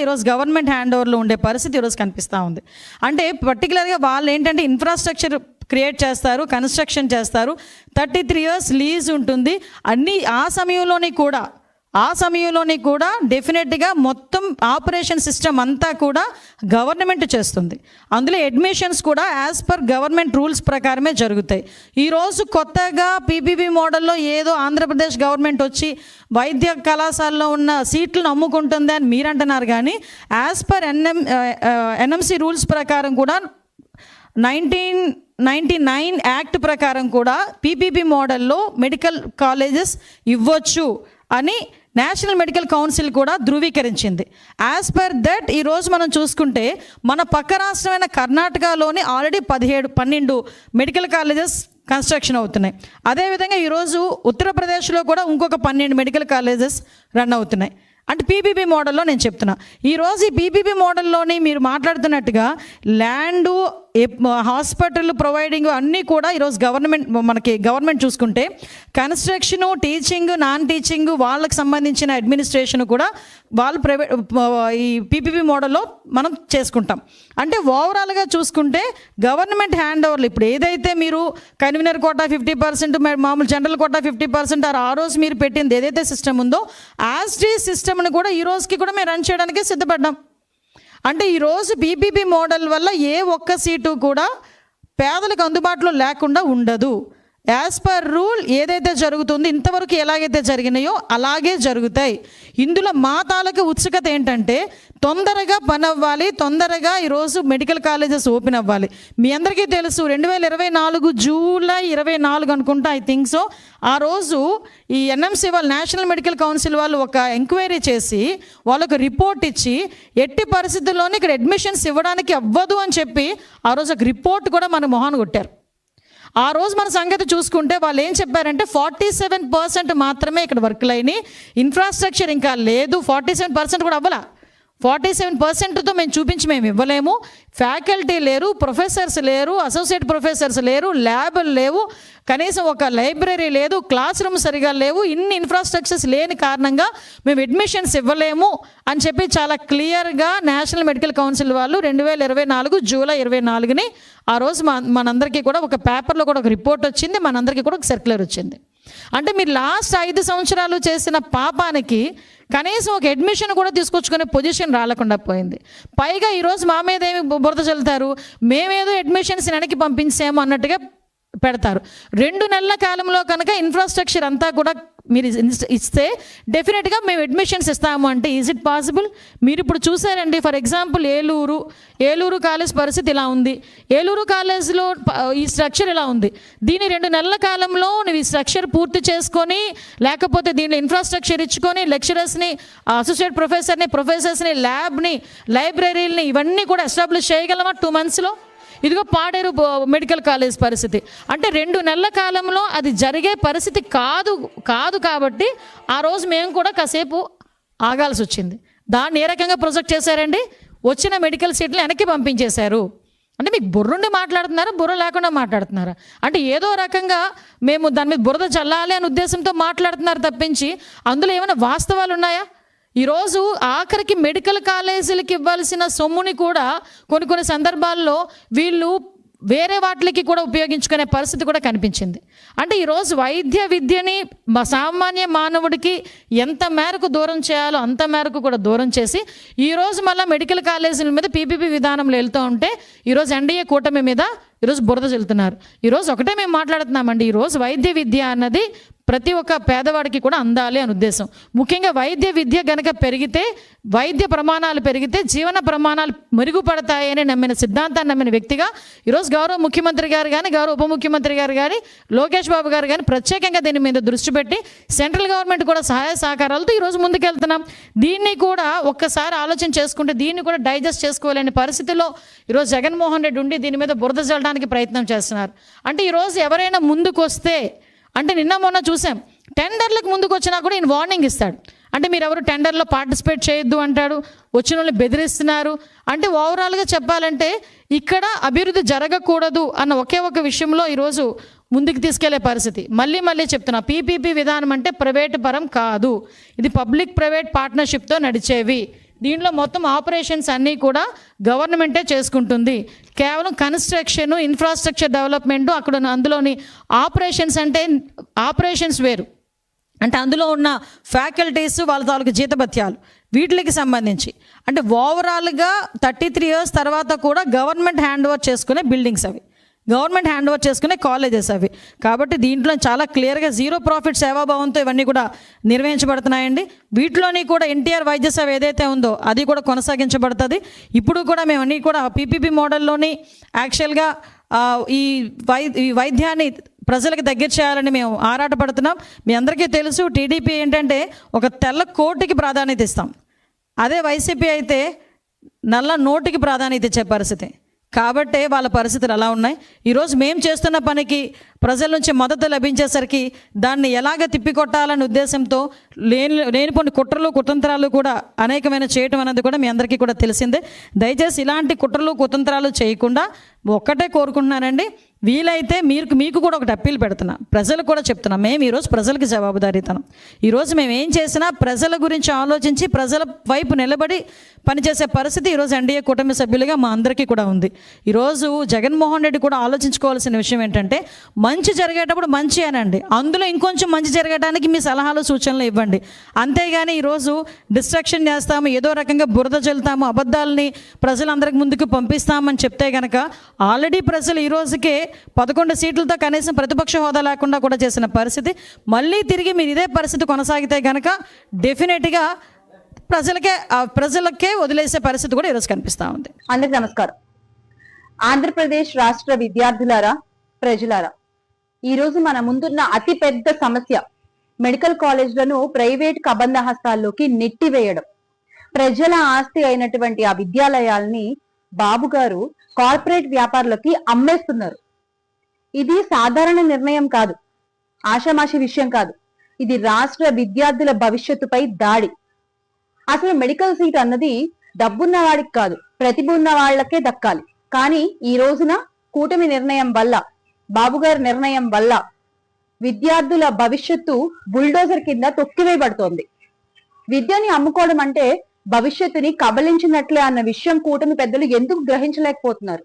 ఈరోజు government hand ఓవర్లో ఉండే పరిస్థితి ఈరోజు కనిపిస్తూ ఉంది. అంటే పర్టికులర్గా వాళ్ళు ఏంటంటే ఇన్ఫ్రాస్ట్రక్చర్ క్రియేట్ చేస్తారు కన్స్ట్రక్షన్ చేస్తారు. థర్టీ త్రీ ఇయర్స్ లీజ్ ఉంటుంది. అన్ని ఆ సమయంలోనే కూడా ఆ సమయంలోని కూడా డెఫినెట్గా మొత్తం ఆపరేషన్ సిస్టమ్ అంతా కూడా గవర్నమెంట్ చేస్తుంది. అందులో అడ్మిషన్స్ కూడా యాజ్ పర్ గవర్నమెంట్ రూల్స్ ప్రకారమే జరుగుతాయి. ఈరోజు కొత్తగా పీపీబీ మోడల్లో ఏదో ఆంధ్రప్రదేశ్ గవర్నమెంట్ వచ్చి వైద్య కళాశాలలో ఉన్న సీట్లను అమ్ముకుంటుంది అని మీరు అంటున్నారు కానీ as per N M NMC rules ప్రకారం కూడా నైన్టీన్ నైంటీ నైన్ యాక్ట్ ప్రకారం కూడా పీపీపీ మోడల్లో మెడికల్ కాలేజెస్ ఇవ్వచ్చు. అని నేషనల్ మెడికల్ కౌన్సిల్ కూడా ధృవీకరించింది. యాజ్ పర్ దట్ ఈరోజు మనం చూసుకుంటే మన పక్క రాష్ట్రమైన కర్ణాటకలోని ఆల్రెడీ పదిహేడు పన్నెండు మెడికల్ కాలేజెస్ కన్స్ట్రక్షన్ అవుతున్నాయి. అదేవిధంగా ఈరోజు ఉత్తరప్రదేశ్లో కూడా ఇంకొక పన్నెండు మెడికల్ కాలేజెస్ రన్ అవుతున్నాయి. అంటే పీపీపీ మోడల్లో నేను చెప్తున్నా. ఈరోజు ఈ పీపీపీ మోడల్లోని మీరు మాట్లాడుతున్నట్టుగా ల్యాండు హాస్పిటల్ ప్రొవైడింగ్ అన్నీ కూడా ఈరోజు గవర్నమెంట్ మనకి గవర్నమెంట్ చూసుకుంటే కన్స్ట్రక్షను టీచింగ్ నాన్ టీచింగ్ వాళ్ళకి సంబంధించిన అడ్మినిస్ట్రేషన్ కూడా వాళ్ళు ప్రైవేట్ ఈ పీపీపీ మోడల్లో మనం చేసుకుంటాం. అంటే ఓవరాల్గా చూసుకుంటే గవర్నమెంట్ హ్యాండ్ ఓవర్లు ఇప్పుడు ఏదైతే మీరు కన్వీనర్ కోటా ఫిఫ్టీ పర్సెంట్ మామూలు జనరల్ కోటా ఫిఫ్టీ పర్సెంట్ ఆ రోజు మీరు పెట్టింది ఏదైతే సిస్టమ్ ఉందో యాజ్ టీ కార్యక్రమాన్ని కూడా ఈ రోజుకి కూడా మేము రన్ చేయడానికి సిద్ధపడ్డాం. అంటే ఈరోజు బీబీబీ మోడల్ వల్ల ఏ ఒక్క సీటు కూడా పేదలకు అందుబాటులో లేకుండా ఉండదు. యాజ్ పర్ రూల్ ఏదైతే జరుగుతుందో ఇంతవరకు ఎలాగైతే జరిగినాయో అలాగే జరుగుతాయి. ఇందులో మా తాలూకు ఉత్సుకత ఏంటంటే తొందరగా పని అవ్వాలి తొందరగా ఈరోజు మెడికల్ కాలేజెస్ ఓపెన్ అవ్వాలి. మీ అందరికీ తెలుసు రెండు వేల ఇరవై నాలుగు జూలై ఇరవై నాలుగు అనుకుంటా ఐ థింక్ సో ఆ రోజు ఈ ఎన్ఎంసీ వాళ్ళు నేషనల్ మెడికల్ కౌన్సిల్ వాళ్ళు ఒక ఎంక్వైరీ చేసి వాళ్ళకు రిపోర్ట్ ఇచ్చి ఎట్టి పరిస్థితుల్లోనే ఇక్కడ అడ్మిషన్స్ ఇవ్వడానికి అవ్వదు అని చెప్పి ఆ రోజు ఒక రిపోర్ట్ కూడా మన మొహాన్ని కొట్టారు. ఆ రోజు మన సంగతి చూసుకుంటే వాళ్ళు ఏం చెప్పారంటే ఫార్టీ సెవెన్ పర్సెంట్ మాత్రమే ఇక్కడ వర్క్లు అయినాయి ఇన్ఫ్రాస్ట్రక్చర్ ఇంకా లేదు. ఫార్టీ సెవెన్ పర్సెంట్ కూడా అవ్వలా. ఫార్టీ సెవెన్ పర్సెంట్తో మేము చూపించి మేము ఇవ్వలేము. ఫ్యాకల్టీ లేరు ప్రొఫెసర్స్ లేరు అసోసియేట్ ప్రొఫెసర్స్ లేరు ల్యాబ్లు లేవు. కనీసం ఒక లైబ్రరీ లేదు క్లాస్ రూమ్ సరిగా లేవు. ఇన్ని ఇన్ఫ్రాస్ట్రక్చర్స్ లేని కారణంగా మేము అడ్మిషన్స్ ఇవ్వలేము అని చెప్పి చాలా క్లియర్గా నేషనల్ మెడికల్ కౌన్సిల్ వాళ్ళు రెండు వేల ఇరవై నాలుగు జూలై ఇరవై నాలుగుని ఆ రోజు మన మనందరికీ కూడా ఒక పేపర్లో కూడా ఒక రిపోర్ట్ వచ్చింది. మనందరికీ కూడా ఒక సర్క్యులర్ వచ్చింది. అంటే మీరు లాస్ట్ ఐదు సంవత్సరాలు చేసిన పాపానికి కనీసం ఒక అడ్మిషన్ కూడా తీసుకొచ్చుకునే పొజిషన్ రాలకుండా పోయింది. పైగా ఈరోజు మా మీద ఏమి బురద చల్లుతారు? మేమేదో అడ్మిషన్స్ వెనక్కి పంపించాము అన్నట్టుగా పెడతారు. రెండు నెలల కాలంలో కనుక ఇన్ఫ్రాస్ట్రక్చర్ అంతా కూడా మీరు ఇస్తే డెఫినెట్గా మేము అడ్మిషన్స్ ఇస్తాము అంటే ఈజ్ ఇట్ పాసిబుల్ మీరు ఇప్పుడు చూసారండి for example Eluru Eluru college పరిస్థితి ఇలా ఉంది. ఏలూరు కాలేజ్లో ఈ స్ట్రక్చర్ ఇలా ఉంది. దీని రెండు నెలల కాలంలో నువ్వు ఈ స్ట్రక్చర్ పూర్తి చేసుకొని లేకపోతే దీనిలో ఇన్ఫ్రాస్ట్రక్చర్ ఇచ్చుకొని లెక్చరర్స్ని అసోసియేట్ ప్రొఫెసర్ని ప్రొఫెసర్స్ని ల్యాబ్ని లైబ్రరీలని ఇవన్నీ కూడా ఎస్టాబ్లిష్ చేయగలమా టూ మంత్స్లో ఇదిగో పాడేరు బో- మెడికల్ కాలేజ్ పరిస్థితి. అంటే రెండు నెలల కాలంలో అది జరిగే పరిస్థితి కాదు కాదు కాబట్టి ఆ రోజు మేము కూడా కాసేపు ఆగాల్సి వచ్చింది. దాన్ని ఏ రకంగా ప్రొజెక్ట్ చేశారండి? వచ్చిన మెడికల్ సీట్లు వెనక్కి పంపించేశారు. అంటే మీకు బుర్రుండి మాట్లాడుతున్నారా? బుర్ర లేకుండా మాట్లాడుతున్నారా? అంటే ఏదో రకంగా మేము దాని మీద బురద చల్లాలి అనే ఉద్దేశంతో మాట్లాడుతున్నారు తప్పించి అందులో ఏమైనా వాస్తవాలు ఉన్నాయా ఈరోజు ఆఖరికి మెడికల్ కాలేజీలకి ఇవ్వాల్సిన సొమ్ముని కూడా కొన్ని కొన్ని సందర్భాల్లో వీళ్ళు వేరే వాటికి కూడా ఉపయోగించుకునే పరిస్థితి కూడా కనిపించింది. అంటే ఈరోజు వైద్య విద్యని మా సామాన్య మానవుడికి ఎంత మేరకు దూరం చేయాలో అంత మేరకు కూడా దూరం చేసి ఈరోజు మళ్ళీ మెడికల్ కాలేజీల మీద పీపీపీ విధానంలో వెళ్తూ ఉంటే ఈరోజు ఎన్డీఏ కూటమి మీద ఈరోజు బురద చెల్లుతున్నారు ఈరోజు ఒకటే మేము మాట్లాడుతున్నామండి ఈరోజు వైద్య విద్య అన్నది ప్రతి ఒక్క పేదవాడికి కూడా అందాలి అని ఉద్దేశం. ముఖ్యంగా వైద్య విద్య గనక పెరిగితే వైద్య ప్రమాణాలు పెరిగితే జీవన ప్రమాణాలు మెరుగుపడతాయని నమ్మిన సిద్ధాంతాన్ని నమ్మిన వ్యక్తిగా ఈరోజు గౌరవ ముఖ్యమంత్రి గారు కానీ గౌరవ ఉప ముఖ్యమంత్రి గారు కానీ లోకేష్ బాబు గారు కానీ ప్రత్యేకంగా దీని మీద దృష్టి పెట్టి సెంట్రల్ గవర్నమెంట్ కూడా సహాయ సహకారాలతో ఈరోజు ముందుకెళ్తున్నాం. దీన్ని కూడా ఒక్కసారి ఆలోచన చేసుకుంటే దీన్ని కూడా డైజెస్ట్ చేసుకోలేని పరిస్థితిలో ఈరోజు జగన్మోహన్ రెడ్డి ఉండి దీని మీద బురద చల్లడానికి ప్రయత్నం చేస్తున్నారు. అంటే ఈరోజు ఎవరైనా ముందుకు వస్తే అంటే నిన్న మొన్న చూసాం. టెండర్లకు ముందుకు వచ్చినా కూడా ఈయన వార్నింగ్ ఇస్తాడు. అంటే మీరు ఎవరు టెండర్లో పార్టిసిపేట్ చేయొద్దు అంటాడు వచ్చిన వాళ్ళని బెదిరిస్తున్నారు. అంటే ఓవరాల్గా చెప్పాలంటే ఇక్కడ అభివృద్ధి జరగకూడదు అన్న ఒకే ఒక విషయంలో ఈరోజు ముందుకు తీసుకెళ్ళే పరిస్థితి. మళ్ళీ మళ్ళీ చెప్తున్నా పీపీపీ విధానం అంటే ప్రైవేట్ పరం కాదు. ఇది పబ్లిక్ ప్రైవేట్ పార్ట్నర్షిప్తో నడిచేవి. దీంట్లో మొత్తం ఆపరేషన్స్ అన్నీ కూడా గవర్నమెంటే చేసుకుంటుంది. కేవలం కన్స్ట్రక్షన్ ఇన్ఫ్రాస్ట్రక్చర్ డెవలప్మెంట్ అక్కడ ఉన్న- అందులోని ఆపరేషన్స్ అంటే ఆపరేషన్స్ వేరు. అంటే అందులో ఉన్న ఫ్యాకల్టీస్ వాళ్ళ తాలూకు జీతభత్యాలు వీటికి సంబంధించి. అంటే ఓవరాల్గా థర్టీ త్రీ ఇయర్స్ తర్వాత కూడా గవర్నమెంట్ హ్యాండ్ ఓవర్ చేసుకునే బిల్డింగ్స్ అవి. గవర్నమెంట్ హ్యాండ్ ఓవర్ చేసుకునే కాలేజెస్ అవి. కాబట్టి దీంట్లో చాలా క్లియర్గా జీరో ప్రాఫిట్ సేవాభావంతో ఇవన్నీ కూడా నిర్వహించబడుతున్నాయండి. వీటిలోని కూడా ఎన్టీఆర్ వైద్య సేవ ఏదైతే ఉందో అది కూడా కొనసాగించబడుతుంది. ఇప్పుడు కూడా మేము అన్నీ కూడా పీపీపీ మోడల్లోని యాక్చువల్గా ఈ వై ఈ వైద్యాన్ని ప్రజలకు దగ్గర చేయాలని మేము ఆరాటపడుతున్నాం. మీ అందరికీ తెలుసు టీడీపీ ఏంటంటే ఒక తెల్ల కోటికి ప్రాధాన్యత ఇస్తాం. అదే వైసీపీ అయితే నల్ల నోటికి ప్రాధాన్యత ఇచ్చే పరిస్థితి. కాబట్టే వాళ్ళ పరిస్థితులు అలా ఉన్నాయి. ఈరోజు మేము చేస్తున్న పనికి ప్రజల నుంచి మద్దతు లభించేసరికి దాన్ని ఎలాగ తిప్పికొట్టాలనే ఉద్దేశంతో లేని లేనిపోని కుట్రలు కుతంత్రాలు కూడా అనేకమైన చేయటం అనేది కూడా మీ అందరికీ కూడా తెలిసిందే. దయచేసి ఇలాంటి కుట్రలు కుతంత్రాలు చేయకుండా ఒక్కటే కోరుకుంటున్నానండి. వీలైతే మీరు మీకు కూడా ఒకటి అప్పీల్ పెడుతున్నా. ప్రజలు కూడా చెప్తున్నా. మేము ఈరోజు ప్రజలకు జవాబుదారీతనం. ఈరోజు మేము ఏం చేసినా ప్రజల గురించి ఆలోచించి ప్రజల వైపు నిలబడి పనిచేసే పరిస్థితి ఈరోజు ఎన్డీఏ కుటుంబ సభ్యులుగా మా అందరికీ కూడా ఉంది. ఈరోజు జగన్మోహన్ రెడ్డి కూడా ఆలోచించుకోవాల్సిన విషయం ఏంటంటే మంచి జరిగేటప్పుడు మంచి అనండి. అందులో ఇంకొంచెం మంచి జరగడానికి మీ సలహాలు సూచనలు ఇవ్వండి. అంతేగాని ఈరోజు డిస్ట్రక్షన్ చేస్తాము ఏదో రకంగా బురద చల్లుతాము అబద్ధాలని ప్రజలందరికి ముందుకు పంపిస్తామని చెప్తే కనుక ఆల్రెడీ ప్రజలు ఈ రోజుకే పదకొండు సీట్లతో కనీసం ప్రతిపక్ష హోదా లేకుండా కూడా చేసిన పరిస్థితి. మళ్ళీ తిరిగి మీరు ఇదే పరిస్థితి కొనసాగితే కనుక డెఫినెట్గా ప్రజలకే ప్రజలకే వదిలేసే పరిస్థితి కూడా ఈరోజు కనిపిస్తూ ఉంది. అందరికి నమస్కారం. ఆంధ్రప్రదేశ్ రాష్ట్ర విద్యార్థులారా ప్రజలారా ఈ రోజు మన ముందున్న అతి పెద్ద సమస్య మెడికల్ కాలేజ్లను ప్రైవేట్ కబంధ హస్తాల్లోకి నెట్టివేయడం. ప్రజల ఆస్తి అయినటువంటి ఆ విద్యాలయాల్ని బాబు గారు కార్పొరేట్ వ్యాపారులకి అమ్మేస్తున్నారు. ఇది సాధారణ నిర్ణయం కాదు. ఆషామాషి విషయం కాదు. ఇది రాష్ట్ర విద్యార్థుల భవిష్యత్తుపై దాడి. అసలు మెడికల్ సీట్ అన్నది డబ్బున్న వాడికి కాదు ప్రతిభ ఉన్న వాళ్ళకే దక్కాలి. కానీ ఈ రోజున కూటమి నిర్ణయం వల్ల బాబుగారి నిర్ణయం వల్ల విద్యార్థుల భవిష్యత్తు బుల్డోజర్ కింద తొక్కివేయబడుతోంది. విద్యని అమ్ముకోవడం అంటే భవిష్యత్తుని కబలించినట్లే అన్న విషయం కూటమి పెద్దలు ఎందుకు గ్రహించలేకపోతున్నారు?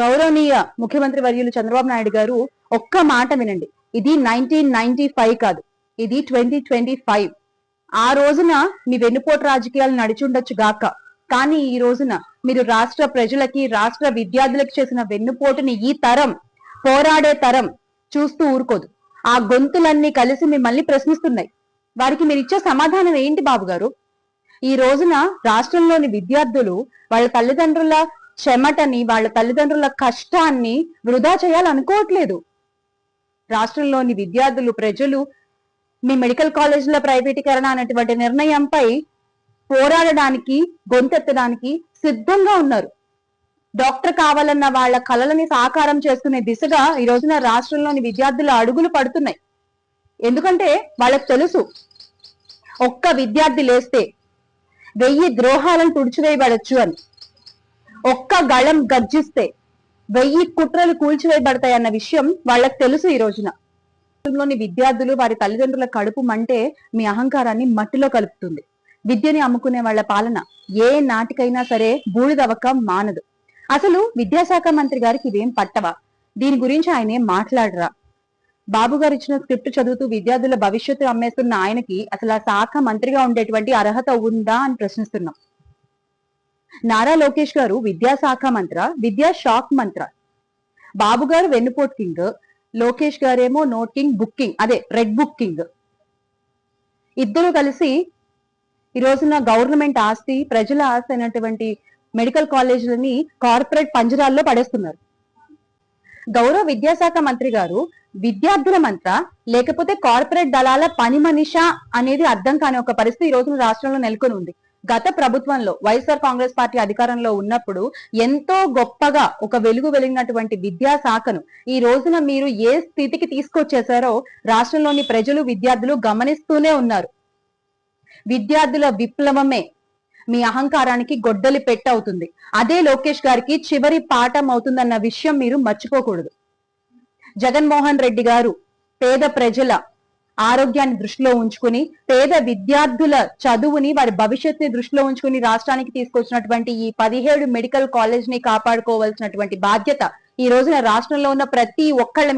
గౌరవనీయ ముఖ్యమంత్రి వర్యులు చంద్రబాబు నాయుడు గారు ఒక్క మాట వినండి. ఇది నైన్టీన్ నైన్టీ ఫైవ్ కాదు. ఇది ట్వంటీ ట్వంటీ ఫైవ్ ఆ రోజున మీ వెన్నుపోటు రాజకీయాలు నడిచుండొచ్చు గాక. కానీ ఈ రోజున మీరు రాష్ట్ర ప్రజలకి రాష్ట్ర విద్యార్థులకు చేసిన వెన్నుపోటుని ఈ తరం పోరాడే తరం చూస్తూ ఊరుకోదు. ఆ గొంతులన్నీ కలిసి మిమ్మల్ని ప్రశ్నిస్తున్నాయి. వారికి మీరు ఇచ్చే సమాధానం ఏంటి బాబు గారు ఈ రోజున రాష్ట్రంలోని విద్యార్థులు వాళ్ళ తల్లిదండ్రుల చెమటని వాళ్ళ తల్లిదండ్రుల కష్టాన్ని వృధా చేయాలనుకోవట్లేదు. రాష్ట్రంలోని విద్యార్థులు ప్రజలు మీ మెడికల్ కాలేజీల ప్రైవేటీకరణ అనేటువంటి నిర్ణయంపై పోరాడడానికి గొంతెత్తడానికి సిద్ధంగా ఉన్నారు. డాక్టర్ కావాలన్న వాళ్ళ కలలని సాకారం చేసుకునే దిశగా ఈ రోజున రాష్ట్రంలోని విద్యార్థుల అడుగులు పడుతున్నాయి. ఎందుకంటే వాళ్ళకి తెలుసు ఒక్క విద్యార్థి లేస్తే వెయ్యి ద్రోహాలను తుడిచివేయబడచ్చు అని. గళం గర్జిస్తే వెయ్యి కుట్రలు కూల్చివేయబడతాయి అన్న విషయం వాళ్ళకి తెలుసు ఈ రోజున. లోని విద్యార్థులు వారి తల్లిదండ్రుల కడుపు మంటే మీ అహంకారాన్ని మట్టిలో కలుపుతుంది. విద్యని అమ్ముకునే వాళ్ళ పాలన ఏ నాటికైనా సరే బూడిదవక మానదు. అసలు విద్యాశాఖ మంత్రి గారికి ఇదేం పట్టవా? దీని గురించి ఆయనే మాట్లాడరా? బాబు గారు ఇచ్చిన స్క్రిప్ట్ చదువుతూ విద్యార్థుల భవిష్యత్తు అమ్మేస్తున్న ఆయనకి అసలు ఆ శాఖ మంత్రిగా ఉండేటువంటి అర్హత ఉందా అని ప్రశ్నిస్తున్నాం. నారా లోకేష్ గారు విద్యాశాఖ మంత్ర విద్యా షాక్ మంత్ర. బాబు గారు వెన్నుపోట్ కింగ్ లోకేష్ గారేమో నోట్ కింగ్ బుక్కింగ్ అదే రెడ్ బుక్కింగ్ ఇద్దరు కలిసి ఈ రోజున గవర్నమెంట్ ఆస్తి ప్రజల ఆస్తి అయినటువంటి మెడికల్ కాలేజీలని కార్పొరేట్ పంజరాల్లో పడేస్తున్నారు. గౌరవ విద్యాశాఖ మంత్రి గారు విద్యార్థుల మంత్ర లేకపోతే కార్పొరేట్ దళాల పని మనిష అనేది అర్థం కాని ఒక పరిస్థితి ఈ రోజున రాష్ట్రంలో నెలకొని ఉంది గత ప్రభుత్వంలో వైఎస్ఆర్ కాంగ్రెస్ పార్టీ అధికారంలో ఉన్నప్పుడు ఎంతో గొప్పగా ఒక వెలుగు వెలిగినటువంటి విద్యాశాఖను ఈ రోజున మీరు ఏ స్థితికి తీసుకొచ్చేసారో రాష్ట్రంలోని ప్రజలు విద్యార్థులు గమనిస్తూనే ఉన్నారు. విద్యార్థుల విప్లవమే మీ అహంకారానికి గొడ్డలి పెట్టవుతుంది. అదే లోకేష్ గారికి చివరి పాఠం అవుతుందన్న విషయం మీరు మర్చిపోకూడదు. జగన్మోహన్ రెడ్డి గారు పేద ప్రజల ఆరోగ్యాన్ని దృష్టిలో ఉంచుకుని పేద విద్యార్థుల చదువుని వారి భవిష్యత్తుని దృష్టిలో ఉంచుకుని రాష్ట్రానికి తీసుకొచ్చినటువంటి ఈ పదిహేడు మెడికల్ కాలేజ్ని కాపాడుకోవాల్సినటువంటి బాధ్యత ఈ రోజున రాష్ట్రంలో ఉన్న ప్రతి ఒక్కళ్ళ